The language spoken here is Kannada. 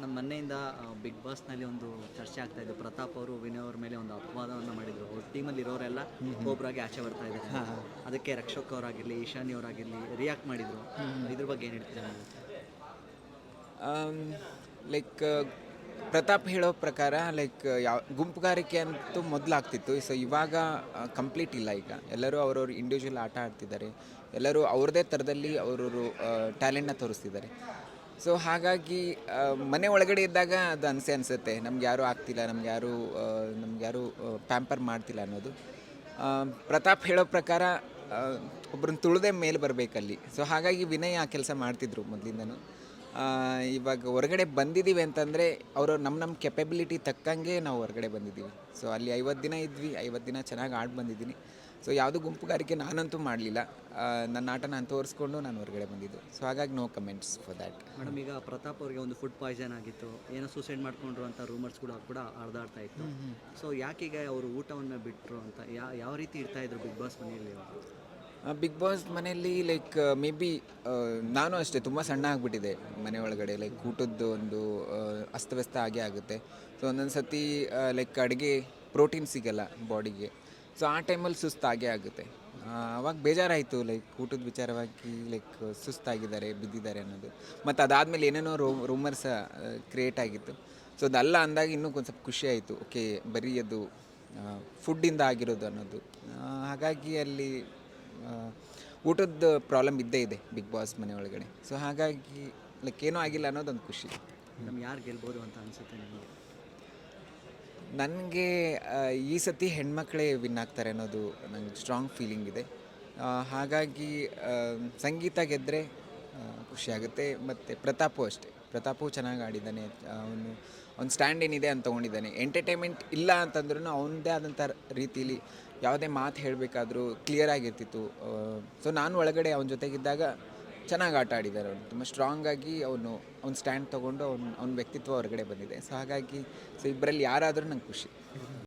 ನಮ್ಮ ಮನೆಯಿಂದ ಬಿಗ್ ಬಾಸ್ನಲ್ಲಿ ಒಂದು ಚರ್ಚೆ ಆಗ್ತಾ ಇದೆ. ಪ್ರತಾಪ್ ಅವರು ವಿನಯ್ ಅವ್ರ ಮೇಲೆ ಒಂದು ಅಪವಾದವನ್ನು ಮಾಡಿದ್ರು. ಅವ್ರ ಟೀಮಲ್ಲಿ ಇರೋರೆಲ್ಲ ಒಬ್ಬರಾಗಿ ಆಚೆ ಬರ್ತಾ ಇದ್ದಾರೆ. ಅದಕ್ಕೆ ರಕ್ಷಕ್ ಅವರಾಗಿರಲಿ ಈಶಾನಿ ಅವರಾಗಿರಲಿ ರಿಯಾಕ್ಟ್ ಮಾಡಿದ್ರು. ಇದ್ರ ಬಗ್ಗೆ ಏನು ಹೇಳ್ತೀರಾ? ಲೈಕ್ ಪ್ರತಾಪ್ ಹೇಳೋ ಪ್ರಕಾರ ಲೈಕ್ ಯಾವ ಗುಂಪುಗಾರಿಕೆ ಅಂತೂ ಮೊದಲು ಆಗ್ತಿತ್ತು ಸೊ ಇವಾಗ ಕಂಪ್ಲೀಟ್ ಇಲ್ಲ ಈಗ. ಎಲ್ಲರೂ ಅವ್ರವ್ರ ಇಂಡಿವಿಜುವಲ್ ಆಟ ಆಡ್ತಿದ್ದಾರೆ. ಎಲ್ಲರೂ ಅವ್ರದೇ ಥರದಲ್ಲಿ ಅವರವರು ಟ್ಯಾಲೆಂಟ್ನ ತೋರಿಸ್ತಿದ್ದಾರೆ. ಸೊ ಹಾಗಾಗಿ ಮನೆ ಒಳಗಡೆ ಇದ್ದಾಗ ಅದು ಅನಿಸೆ ಅನಿಸುತ್ತೆ. ನಮ್ಗೆ ಯಾರೂ ಆಗ್ತಿಲ್ಲ, ನಮ್ಗೆ ಯಾರೂ ನಮ್ಗೆ ಯಾರು ಪ್ಯಾಂಪರ್ ಮಾಡ್ತಿಲ್ಲ ಅನ್ನೋದು. ಪ್ರತಾಪ್ ಹೇಳೋ ಪ್ರಕಾರ ಒಬ್ಬರನ್ನ ತುಳಿದೇ ಮೇಲೆ ಬರಬೇಕಲ್ಲಿ ಸೊ ಹಾಗಾಗಿ ವಿನಯ್ ಆ ಕೆಲಸ ಮಾಡ್ತಿದ್ರು ಮೊದಲಿಂದನೂ. ಇವಾಗ ಹೊರಗಡೆ ಬಂದಿದ್ದೀವಿ ಅಂತಂದರೆ, ಅವರು ನಮ್ಮ ನಮ್ಮ ಕೆಪಬಿಲಿಟಿ ತಕ್ಕಂಗೆ ನಾವು ಹೊರಗಡೆ ಬಂದಿದ್ದೀವಿ ಸೊ ಅಲ್ಲಿ ಐವತ್ತು ದಿನ ಇದ್ವಿ ಐವತ್ತು ದಿನ ಚೆನ್ನಾಗಿ ಆಡಿ ಬಂದಿದ್ದೀನಿ ಸೊ ಯಾವುದೂ ಗುಂಪುಗಾರಿಕೆ ನಾನಂತೂ ಮಾಡಲಿಲ್ಲ. ನನ್ನ ಆಟ ನಾನು ತೋರಿಸ್ಕೊಂಡು ನಾನು ಹೊರಗಡೆ ಬಂದಿದ್ದು. ಸೊ ಹಾಗಾಗಿ no comments for that madam ಈಗ ಪ್ರತಾಪ್ ಅವರಿಗೆ ಒಂದು ಫುಡ್ ಪಾಯ್ಸನ್ ಆಗಿತ್ತು. ಏನೋ ಸೂಸೈಡ್ ಮಾಡ್ಕೊಂಡ್ರು ಅಂತ ರೂಮರ್ಸ್ ಕೂಡ ಕೂಡ ಹರಿದಾಡ್ತಾ ಇತ್ತು. ಸೊ ಯಾಕೀಗ ಅವರು ಊಟವನ್ನು ಬಿಟ್ಟರು ಅಂತ ಯಾ ಯಾವ ರೀತಿ ಇರ್ತಾ ಇದ್ರು ಬಿಗ್ ಬಾಸ್ ಮನೆಯಲ್ಲಿ ಬಿಗ್ ಬಾಸ್ ಮನೆಯಲ್ಲಿ ಲೈಕ್ ಮೇ ಬಿ ನಾನು ಅಷ್ಟೇ ತುಂಬ ಸಣ್ಣ ಆಗಿಬಿಟ್ಟಿದೆ ಮನೆ ಒಳಗಡೆ. ಲೈಕ್ ಊಟದ್ದು ಒಂದು ಅಸ್ತವ್ಯಸ್ತ ಆಗೇ ಆಗುತ್ತೆ. ಸೊ ಒಂದೊಂದು ಸತಿ ಲೈಕ್ ಅಡುಗೆ ಪ್ರೋಟೀನ್ ಸಿಗಲ್ಲ ಬಾಡಿಗೆ ಸೊ ಆ ಟೈಮಲ್ಲಿ ಸುಸ್ತಾಗೇ ಆಗುತ್ತೆ. ಅವಾಗ ಬೇಜಾರಾಯಿತು ಲೈಕ್ ಊಟದ ವಿಚಾರವಾಗಿ ಲೈಕ್ ಸುಸ್ತಾಗಿದ್ದಾರೆ, ಬಿದ್ದಿದ್ದಾರೆ ಅನ್ನೋದು. ಮತ್ತು ಅದಾದಮೇಲೆ ಏನೇನೋ ರೋ ರೂಮರ್ಸ್ ಕ್ರಿಯೇಟ್ ಆಗಿತ್ತು. ಸೊ ಅದಲ್ಲ ಅಂದಾಗ ಇನ್ನೂ ಒಂದು ಸ್ವಲ್ಪ ಖುಷಿ ಆಯಿತು. ಓಕೆ ಬರೀ ಅದು ಫುಡ್ಡಿಂದ ಆಗಿರೋದು ಅನ್ನೋದು. ಹಾಗಾಗಿ ಅಲ್ಲಿ ಊಟದ ಪ್ರಾಬ್ಲಮ್ ಇದ್ದೇ ಇದೆ ಬಿಗ್ ಬಾಸ್ ಮನೆ ಒಳಗಡೆ. ಸೊ ಹಾಗಾಗಿ ಲೈಕ್ ಏನೂ ಆಗಿಲ್ಲ ಅನ್ನೋದೊಂದು ಖುಷಿ. ನಮ್ಗೆ ಯಾರು ಗೆಲ್ಬೋದು ಅಂತ ಅನಿಸುತ್ತೆ ನಿಮಗೆ? ನನಗೆ ಈ ಸತಿ ಹೆಣ್ಮಕ್ಳೇ ವಿನ್ ಆಗ್ತಾರೆ ಅನ್ನೋದು ನನಗೆ ಸ್ಟ್ರಾಂಗ್ ಫೀಲಿಂಗ್ ಇದೆ. ಹಾಗಾಗಿ ಸಂಗೀತ ಗೆದ್ದರೆ ಖುಷಿಯಾಗುತ್ತೆ ಮತ್ತು ಪ್ರತಾಪು ಅಷ್ಟೇ. ಪ್ರತಾಪು ಚೆನ್ನಾಗಿ ಆಡಿದ್ದಾನೆ. ಅವನು, ಅವ್ನ ಸ್ಟ್ಯಾಂಡ್ ಏನಿದೆ ಅಂತ ತೊಗೊಂಡಿದ್ದಾನೆ. ಎಂಟರ್ಟೈನ್ಮೆಂಟ್ ಇಲ್ಲ ಅಂತಂದ್ರೂ ಅವನದೇ ಆದಂಥ ರೀತಿಯಲ್ಲಿ ಯಾವುದೇ ಮಾತು ಹೇಳಬೇಕಾದ್ರೂ ಕ್ಲಿಯರ್ ಆಗಿರ್ತಿತ್ತು. ಸೊ ನಾನು ಒಳಗಡೆ ಅವನ ಜೊತೆಗಿದ್ದಾಗ ಚೆನ್ನಾಗಿ ಆಟ ಆಡಿದ್ದಾರೆ ಅವನು ತುಂಬ ಸ್ಟ್ರಾಂಗ್ ಆಗಿ ಅವನು, ಅವ್ನ ಸ್ಟ್ಯಾಂಡ್ ತೊಗೊಂಡು ಅವ್ನು, ಅವ್ನ ವ್ಯಕ್ತಿತ್ವ ಹೊರಗಡೆ ಬಂದಿದೆ. ಸೊ ಹಾಗಾಗಿ, ಸೊ ಇಬ್ಬರಲ್ಲಿ ಯಾರಾದರೂ ನಂಗೆ ಖುಷಿ.